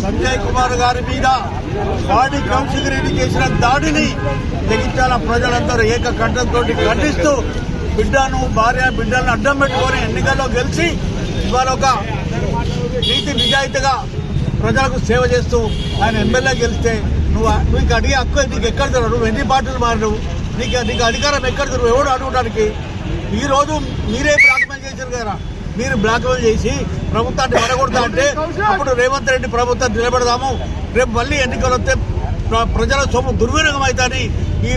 Sanjay Kumar గారి మీద body council Reddy చేసిన దాడిని జగిత్యాల ప్రజలందరూ ఏకకంఠంతో ఖండిస్తూ బిడ్డను భార్య బిడ్డలను అడ్డం పెట్టుకొని ఎన్నికల్లో గెలిచి ఇవాళ ఒక నీతి నిజాయితీగా ప్రజలకు సేవ చేస్తూ ఆయన ఎమ్మెల్యే గెలిస్తే నువ్వు నీకు అడిగే హక్కు నీకు ఎక్కడ దొరకదు. నువ్వు ఎన్ని పార్టీలు మారినవు? నీకు నీకు అధికారం ఎక్కడ దొరకదు? ఎవడు అడగడానికి ఈరోజు మీరే బ్లాక్మెయిల్ చేశారు కదా. మీరు బ్లాక్మెయిల్ చేసి ప్రభుత్వాన్ని పడగొడతా అంటే అప్పుడు రేవంత్ రెడ్డి ప్రభుత్వం నిలబెడదాము. రేపు మళ్ళీ ఎన్నికలు వస్తే ప్ర- ప్రజల సొమ్ము దుర్వినియోగం అవుతాని ఈ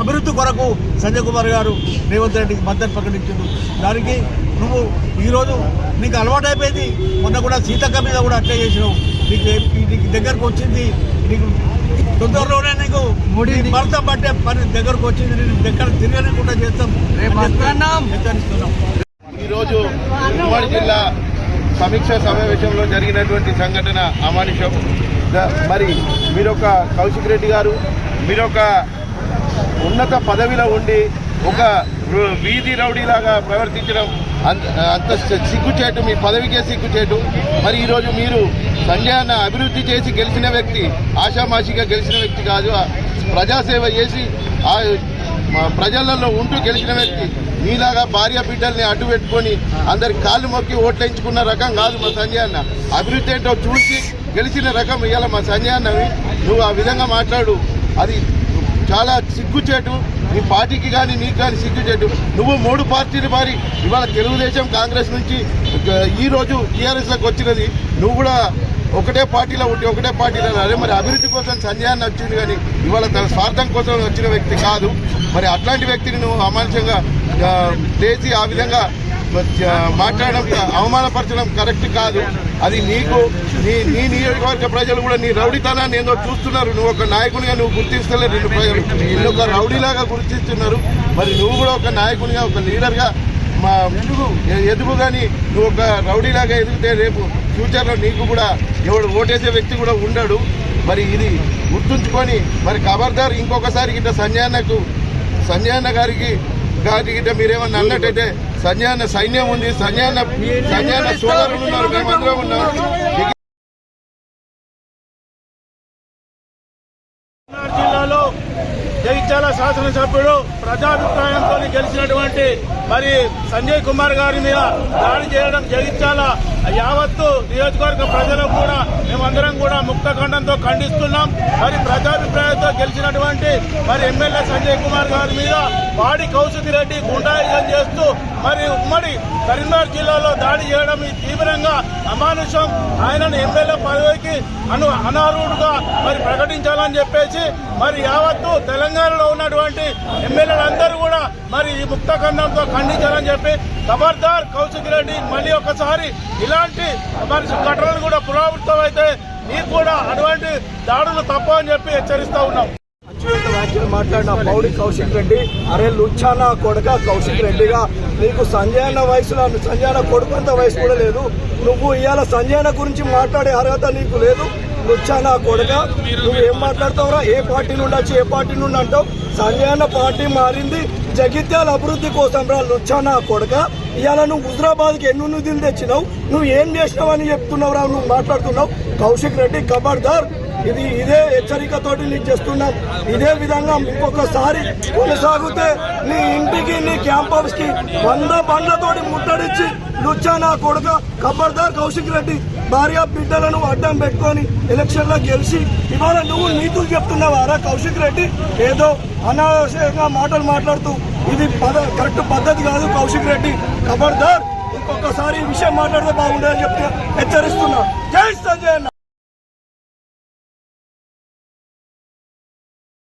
అభివృద్ధి కొరకు సంజయ్ కుమార్ గారు రేవంత్ రెడ్డికి మద్దతు ప్రకటించారు దానికి నువ్వు ఈరోజు నీకు అలవాటు అయిపోయింది మొన్న కూడా సీతక్క మీద కూడా అట్లే చేసినావు. నీకు నీకు దగ్గరకు వచ్చింది. నీకు తొందరలోనే నీకు భర్త పట్టే పని దగ్గరకు వచ్చింది. నేను దగ్గర తిరగలేకుండా చేస్తాం. హెచ్చరిస్తున్నాం. ఈరోజు ఉమ్మడి జిల్లా సమీక్ష సమావేశంలో జరిగినటువంటి సంఘటన అమానుషం. ద- మరి మీరొక కౌశిక్ రెడ్డి గారు మీరొక ఉన్నత పదవిలో ఉండి ఒక వీధి రౌడీలాగా ప్రవర్తించడం అంత సిగ్గుచేటు మీ పదవికే సిగ్గుచేటు. మరి ఈరోజు మీరు సంజయ్ అన్న అభివృద్ధి చేసి గెలిచిన వ్యక్తి ఆషామాషిగా గెలిచిన వ్యక్తి కాదు ప్రజాసేవ చేసి ఆ ప్రజలలో ఉంటూ గెలిచిన వ్యక్తి. మీలాగా భార్య బిడ్డల్ని అడ్డు పెట్టుకొని అందరి కాళ్ళు మొక్కి ఓట్లేయించుకున్న రకం కాదు మా సంజయ్ అన్న. అభివృద్ధి ఏంటో చూసి గెలిచిన రకం ఇవాళ మా సంజయ్ అన్నవి. నువ్వు ఆ విధంగా మాట్లాడు. అది చాలా సిగ్గుచేటు. నీ పార్టీకి కానీ నీకు కానీ సిగ్గుచేటు. నువ్వు మూడు పార్టీలు మారి ఇవాళ తెలుగుదేశం కాంగ్రెస్ నుంచి ఆ, ఈ రోజు టీఆర్ఎస్లోకి వచ్చినది. నువ్వు కూడా ఒకటే పార్టీలో ఉంటే ఒకటే పార్టీలో అదే మరి అభివృద్ధి కోసం సంజయాన్ని వచ్చింది కానీ ఇవాళ తన స్వార్థం కోసం వచ్చిన వ్యక్తి కాదు. మరి అట్లాంటి వ్యక్తిని నువ్వు అమానుషంగా చేసి లేచి ఆ విధంగా మాట్లాడడం అవమానపరచడం కరెక్ట్ కాదు. అది నీకు నీ నీ నియోజకవర్గ ప్రజలు కూడా నీ రౌడీతనాన్ని ఏదో చూస్తున్నారు. నువ్వు ఒక నాయకునిగా నువ్వు గుర్తిస్తలే నిన్ను ప్రజలు. నిన్ను ఒక రౌడీలాగా గుర్తిస్తున్నారు. మరి నువ్వు కూడా ఒక నాయకునిగా ఒక లీడర్గా మా ఎదుగు ఎదుగు కానీ నువ్వు ఒక రౌడీలాగా ఎదిగితే రేపు ఫ్యూచర్లో నీకు కూడా ఎవడు ఓటేసే వ్యక్తి కూడా ఉండడు. మరి ఇది గుర్తుంచుకొని మరి ఖబర్దార్ ఇంకొకసారి గిట్ట సంజయన్నకు సంజయన్న గారికి గాజు గిట్ట మీరేమన్నా అన్నట్టయితే సన్యాన సైన్యం ఉంది సన్యాన సన్యాన సోదరులు ఉన్నారు మేమందరం ఉన్నాం. జిల్లాలో జగిత్యాల శాసనసభ్యుడు ప్రజాభిప్రాయంతో గెలిచినటువంటి మరి సంజయ్ కుమార్ గారి మీద దాడి చేయడం జగిత్యాల యావత్తు నియోజకవర్గ ప్రజలు కూడా మేమందరం కూడా ముక్త ఖండంతో ఖండిస్తున్నాం. మరి ప్రజాభిప్రాయంతో గెలిచినటువంటి మరి ఎమ్మెల్యే సంజయ్ కుమార్ గారి మీద వాడి కౌశిక్ రెడ్డి గుండాయిజం చేస్తూ మరి ఉమ్మడి కరీంనగర్ జిల్లాలో దాడి చేయడం ఈ తీవ్రంగా అమానుషం. ఆయనను ఎమ్మెల్యే పదవికి అను అనర్హుడుగా మరి ప్రకటించాలని చెప్పేసి మరి యావత్తు తెలంగాణలో ఉన్నటువంటి ఎమ్మెల్యేలందరూ కూడా మరి ఈ ముక్త ఖండంతో ఖండించాలని చెప్పి ఖబర్దార్ కౌశిక్ రెడ్డి మళ్ళీ ఒకసారి ఇలాంటి మరి ఘటనలు కూడా పునరావృతం అయితే మీకు కూడా అటువంటి దాడులు తప్పని చెప్పి హెచ్చరిస్తా ఉన్నాం. అత్యంత వ్యాఖ్యలు మాట్లాడిన పౌడి కౌశిక్ రెడ్డి అరే లుచ్చానా కొడుక కౌశిక్ రెడ్డిగా. నీకు సంజయన వయసులో సంజయన కొడుకంత వయసు కూడా లేదు. నువ్వు ఇవాళ సంజయన గురించి మాట్లాడే అర్హత నీకు లేదు. లుచ్చానా కొడుక నువ్వు ఏం మాట్లాడతావురా? ఏ పార్టీ నుండి వచ్చి ఏ పార్టీ నుండి అంటావు? సంజయన పార్టీ మారింది. జగిత్యాల అభివృద్ధి కోసం రా లుచ్చానా కొడుక. ఇవాళ నువ్వు హుజరాబాద్కి ఎన్ని నిధులు తెచ్చినావు? నువ్వు ఏం చేసినావు అని చెప్తున్నావు రా నువ్వు మాట్లాడుతున్నావు. కౌశిక్ రెడ్డి కబర్దార్. ఇది ఇదే హెచ్చరికతోటి నీకు చేస్తున్నాం. ఇదే విధంగా ఇంకొకసారి కొనసాగితే నీ ఇంటికి నీ క్యాంపస్కి వంద బండ్లతోటి ముట్టడిచ్చి లుచ్చా నా కొడుక ఖబర్దార్ కౌశిక్ రెడ్డి భార్య బిడ్డలను అడ్డం పెట్టుకొని ఎలక్షన్లో గెలిచి ఇవాళ నువ్వు నీతులు చెప్తున్నావారా కౌశిక్ రెడ్డి ఏదో అనావశ్యకంగా మాటలు మాట్లాడుతూ ఇది పద కరెక్ట్ పద్ధతి కాదు కౌశిక్ రెడ్డి. ఖబర్దార్ ఇంకొకసారి ఈ విషయం మాట్లాడితే బాగుండదని చెప్తే హెచ్చరిస్తున్నా. జై సంజయ్